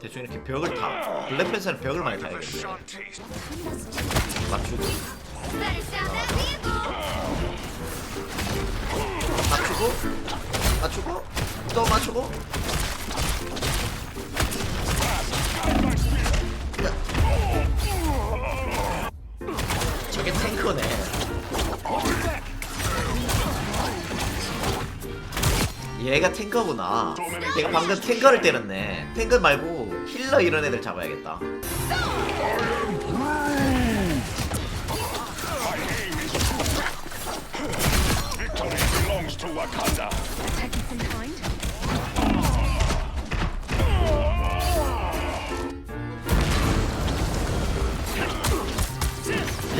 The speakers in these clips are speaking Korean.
대충 이렇게 벽을 타 블랙팬서는 벽을 많이 타야겠네 맞추고! 맞추고. 맞추고. 또 맞추고. 야. 저게 탱커네 얘가 탱커구나. 얘가 방금 탱커를 때렸네. 탱커 말고 힐러 이런 애들 잡아야겠다.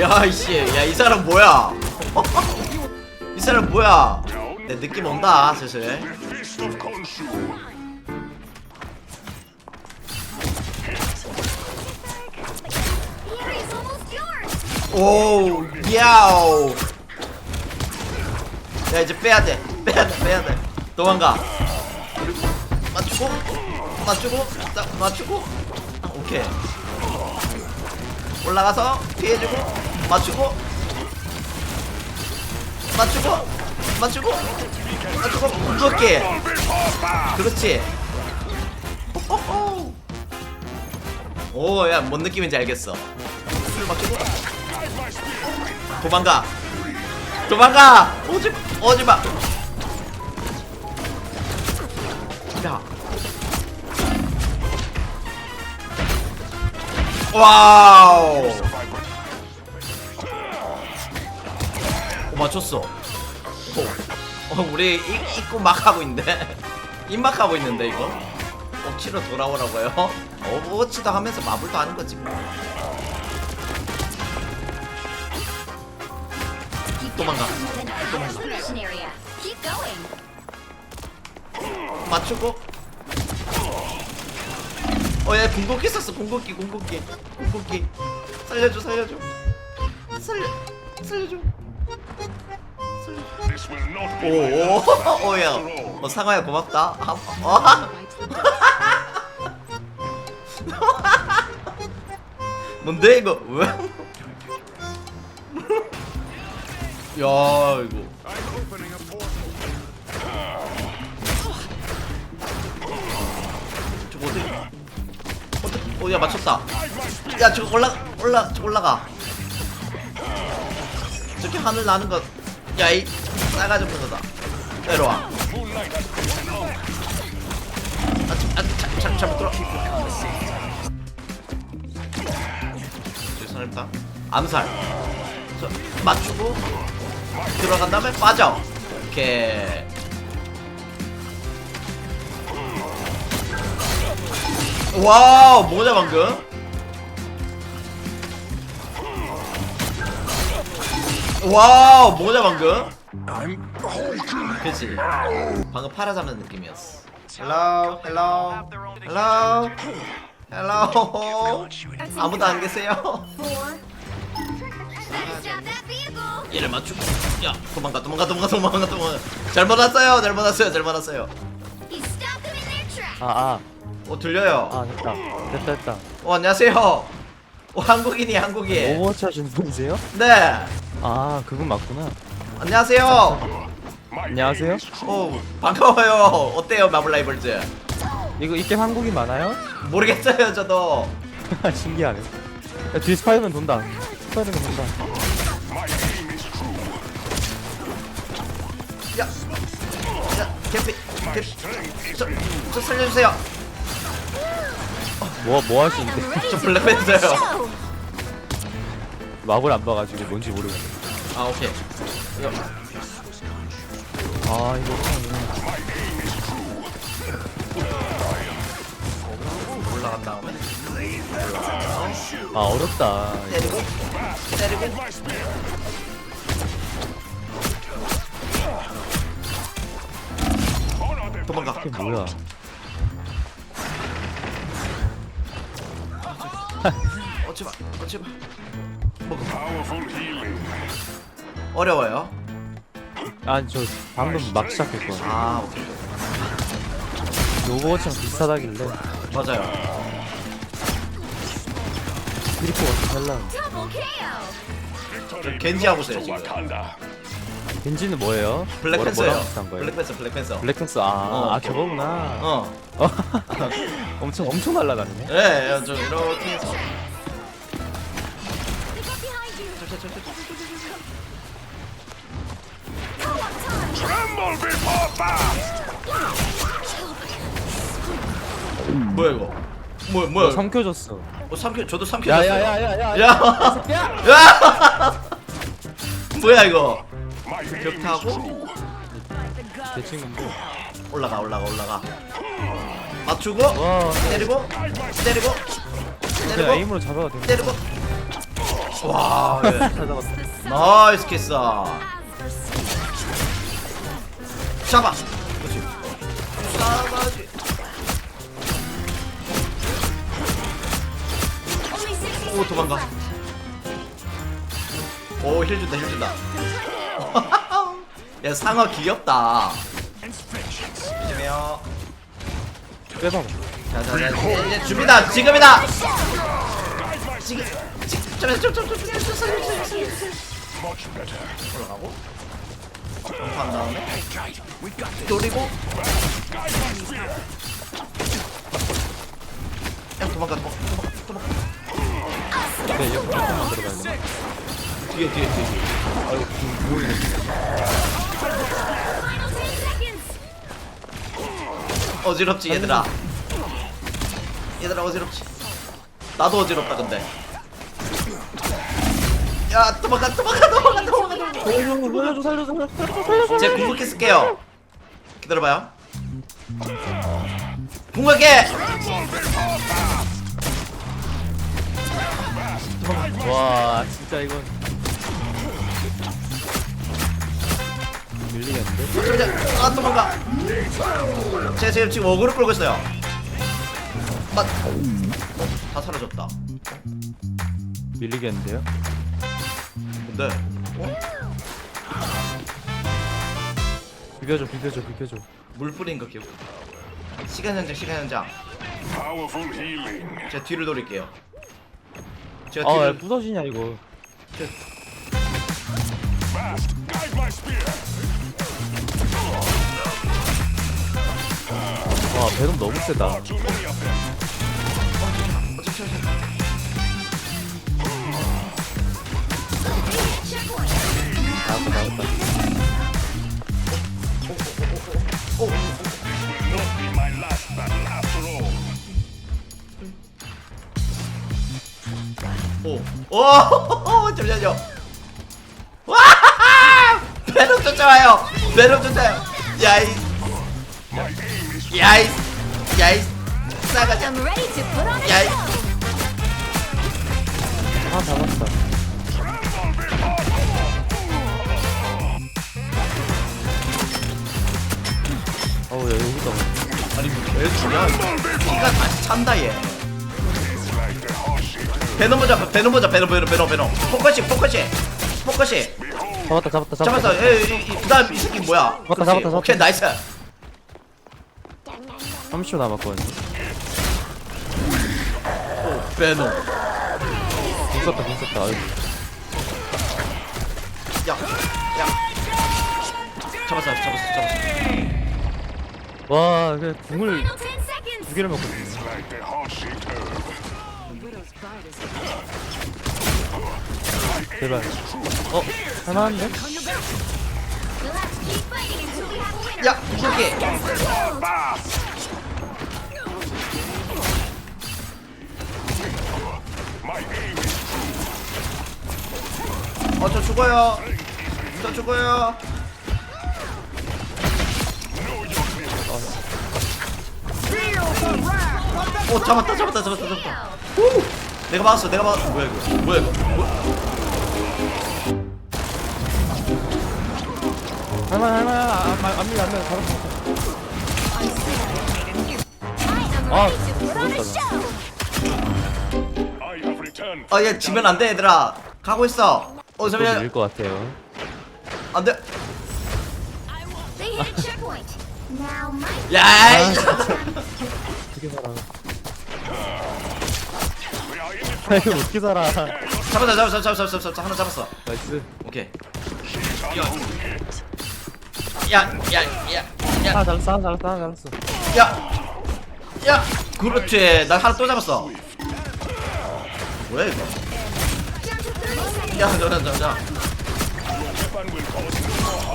야 이씨. 야 이 사람 뭐야? 이 사람 뭐야? 내 느낌 온다 슬슬 오 야오. 야 이제 빼야 돼. 빼야 돼 빼야 돼. 도망가. 그리고 맞추고 맞추고 딱 맞추고. 오케이. 올라가서 피해주고 맞추고. 맞추고 맞추고 맞추고. 무겁게. 그렇지. 오야 뭔 느낌인지 알겠어. 술 맞추고 도망가. 도망가. 오지 오지마. 야. 와우. 오 맞췄어. 오, 어, 우리 이- 입구 막 하고 있는데 입막 하고 있는데 이거? 억지로 돌아오라고요? 어, 오버워치도 하면서 마블도 하는 거지 뭐. 도망가. 맞추고 어야 궁극기 썼어 궁극기 궁극기 궁극기 살려줘 살려줘 살려 살려줘 오오 오야. 어 상아야 고맙다 아, 어? 뭔데 이거 왜? 이거. 저거 어디 어디 어야 맞췄다. 야 저거 올라 올라 저 올라가. 저렇게 하늘 나는 거 야이 싸가지 없는 거다. 내려와. Moonlight has been on. 아참 잘못 들어 죄송합니다. 암살 저 맞추고 들어간 다음에 빠져. 오케이 와우 뭐냐 방금? 와우 뭐냐 방금. 그치. 방금 팔아 잡는 느낌이었어. 헬로 헬로 헬로 헬로 아무도 안 계세요 얘를 맞추고 야 도망가 도망가 도망가 도망가 도망가 잘못 왔어요 잘못 왔어요 잘못 왔어요 You stop them in their tracks! 아, 어 들려요 아, 아, 됐다. 됐다, 됐다. 어 안녕하세요 어 한국인이 한국인 오버워치 하시는 분이세요? 네 아, 그분 맞구나. 안녕하세요 안녕하세요. 어 반가워요 어때요 마블라이벌즈 이거 이 게임 한국인 많아요? 모르겠어요 저도 신기하네. 야, 뒤에 스파이더맨 돈다. 스파이더맨 돈다. 야, 야 개피 개피 저. 저 살려주세요 뭐, 뭐 할 수 있는데? 저 블랙팬서요! 마블 안 봐가지고 뭔지 모르겠네. 아 오케이 이거 아, 이거 참. 올라간 다음에 아, 어렵다. 때리고 때리고 이게 뭐야? 어찌마 어찌마 먹어. 어려워요 아, 저 방금 막 시작했거든. 아 오케이 오버워치랑 비슷하다길래. 맞아요 드리코 같은. Victory 겐지 하고 있어요, 지금. 겐지는 뭐예요? 거예요? 블랙팬서, 블랙팬서. 블랙팬서 아, 어. 아 저거구나 어. 엄청 엄청 날라다니네 예, 예, 저 이렇게 해서. 뭐야 이거? 뭐야 뭐야? 삼켜줬어 어, 삼켜 저도 삼켜졌어요. 야야야야야 야. 야. 뭐야 이거? My aim 벽 is 타고 true. 제 친구인데 올라가 올라가 올라가. 맞추고 와 때리고 때리고 그냥 때리고 에임으로 잡아도 돼 때리고. 와. 예. 잘 잡았어 나이스 키스. 잡아. 그렇지. 잡아지. 오 도망가. 오 힐 준다 힐 준다. 야 상어 귀엽다. 조심해요. 빼봐 자자자 이제 준비다 지금이다. 지금. 올라가고. 점프한 다음에 돌리고. 야 도망가 도망가 도망가 도망가. 근데 이거 조금만 들어가야 돼 뒤에 뒤에 뒤에. ten seconds. 어지럽지 얘들아. 얘들아 어지럽지. 나도 어지럽다 근데. 야 도망가 도망가 도망가 도망가. 살려줘 살려줘 살려줘 살려줘 제 궁극기 쓸게요. 기다려봐요. 궁극기. 와 진짜 이건 밀리겠는데? 잠시만요. 아 도망가. 제가 지금 지금 어그로 끌고 있어요. 맞. 어, 다 사라졌다. 밀리겠는데요? 근데 어? 비벼줘 비벼줘 비벼줘 물 뿌린 거 기억. 시간 연장 시간. Powerful healing. 제가 뒤를 돌릴게요. 제가 아왜 뒤를 부서지냐 이거 Fast. 와 배름 너무 세다. 어. 나왔다 나왔다. 오. 오. 와! 배로 쫓아와요. 배로 쫓아요. 야이. 야이. 야이. 싸가지. 야이. 하나 잡았다 어우 야 여기다 아니 왜 주냐? 키가 다시 찬다 얘. 배너 보자. 배너 보자. 배너 배너 배너 배너. 포커싱 포커싱. 포커싱. 잡았다 잡았다 잡았다 잡았어. 에, 이, 이, 그다음 이 새끼 뭐야? 잡았다, 그치? 잡았다, 잡았다. 오케이 나이스. 30초 남았거든요 오 배너. 공 썼다 공 썼다 아유. 야. 야. 잡았어. 잡았어. 잡았어. 와 그냥 궁을. 두 개를 horse eater. 제발 어? 할만한데? To keep 어, 저 죽어요. 저 죽어요. 오, 잡았다, 잡았다, 잡았다, 잡았다. 오! 내가 막았어, 내가 막았어. 뭐야, 이거? 뭐야, 이거? 뭐? 할만 할만 안 밀려 안 밀려 잡았어 아, a 죽었다, have returned. 아, 얘 지면 안 돼, 얘들아. 가고 있어. 어, 또 잠시만. 밀릴 것 같아요 안 돼. They hit a checkpoint. Now my 야, 이 어떻게 살아 나 이거 어떻게 살아 잡았다 잡았어 잡았어 잡았어 잡았어 하나 잡았어 나이스 오케이 She's 야야 야야야 하나 잘랐어 하나 잘랐어 하나 잘랐어 야! 야! 그렇지 나 하나 또 잡았어 뭐야 이거? 야 more harm.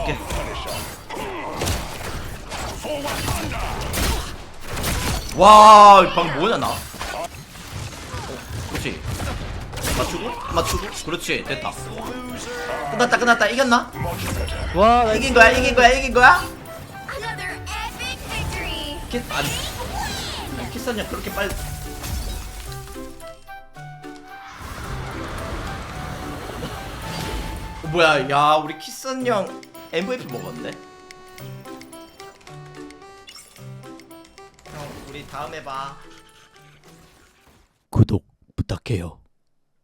오케이. 와 방금 뭐냐 나? 어, 그렇지. 맞추고? 맞추고? 그렇지 됐다. 끝났다 끝났다. 이겼나? 와 이긴 거야 이긴 거야 이긴 거야? Another epic victory. 키 아니 아니, 키스냐 그렇게 빨리 어, 뭐야 야 우리 키슨 형 MVP 먹었네 형 우리 다음에 봐 구독 부탁해요.